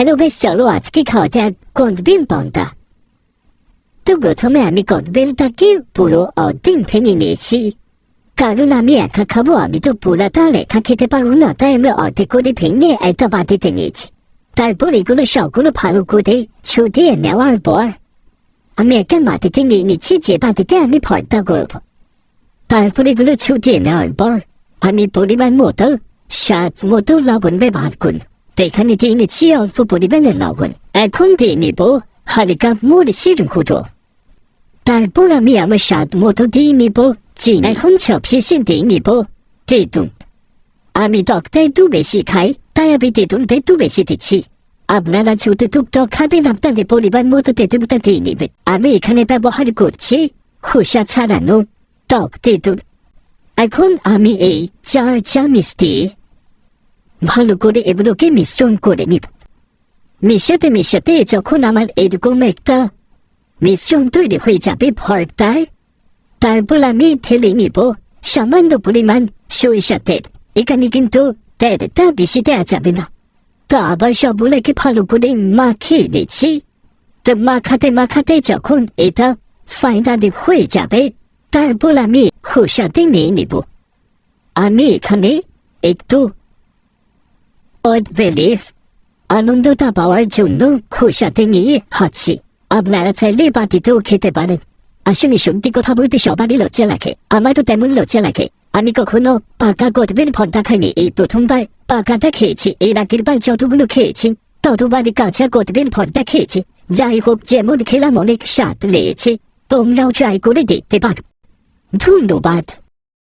Hello বেশ চলো আজকে খাওয়া যাক কদবেল পন্তা তো প্রথমে আমি কদবেলটাকে পুরো অর্ধেক ভেঙে নিয়েছি। কারণ আমি একা খাব, আমি তো পুরাটা আর খেতে পারব না, তাই আমি অর্ধেক করে ভেঙে একটা বাটিতে নিয়েছি। তারপর এগুলো সবগুলো ভালো করে ছুটিয়ে নেওয়ার পর আমি একটা মাটিতে নিয়ে নিচ্ছি যে বাটিতে আমি ভর্তা করব। তারপর এগুলো ছুটিয়ে নেওয়ার পর আমি পরিমাণ মতো, স্বাদ মতো লবণ ব্যবহার করি তো এখানে দিয়ে নিচ্ছি অল্প পরিমাণে লবণ এখন দিয়ে নিব হালকা মরিচের গুঁড়ো তারপর আমি আমার স্বাদ মতো দিয়ে নিব চিনি। এখন ছাপিয়ে দিয়ে নিব তেঁতুল। আমি টকটা একটু বেশি খাই, তাই আমি তেঁতুলটা একটু বেশি দিচ্ছি। আপনারা যদি টুক টক খাবেন, আপনাদের পরিমাণ মতো তেঁতুলটা দিয়ে নেবেন। আমি এখানে ব্যবহার করছি খোসা ছাড়ানো টক তেঁতুল। এখন আমি এই চার চামচ দিয়ে ভালো করে এগুলোকে মিশ্রণ করে নিব মিশাতে মিশাতে যখন আমার এরকম একটা মিশ্রণ তৈরি হয়ে যাবে ভর্তায় তারপর আমি ঢেলে নিব সামান্য পরিমাণ সরিষা তেল এখানে কিন্তু তেলটা বেশি দেওয়া যাবে না তো আবার সবগুলোকে ভালো করে মাখিয়ে নিচ্ছি তো মাখাতে মাখাতে যখন এটা ফাইনালি হয়ে যাবে তারপর আমি খোসাতে নিয়ে নিব আমি এখানে একটু বেলিফ আনন্দটা পাওয়ার জন্য খোসাতে নিয়ে হাঁটছি। আপনারা চাইলে বাটিতেও খেতে পারেন। আসলে সত্যি কথা বলতে সবারই লজ্জা লাগে। আমারও তেমন লজ্জা লাগে। আমি কখনো পাকা গরবের ভর্তা খাইনি। এই প্রথমবার পাকাটা খেয়েছি। এর আগের বার যতগুলো খেয়েছি, ততবারই কাঁচা গরবের ভর্তা খেয়েছি। যাই হোক, যেমন খেলাম অনেক স্বাদ লেগেছে। তোমরাও ট্রাই করে দেখতে পারো। ধন্যবাদ।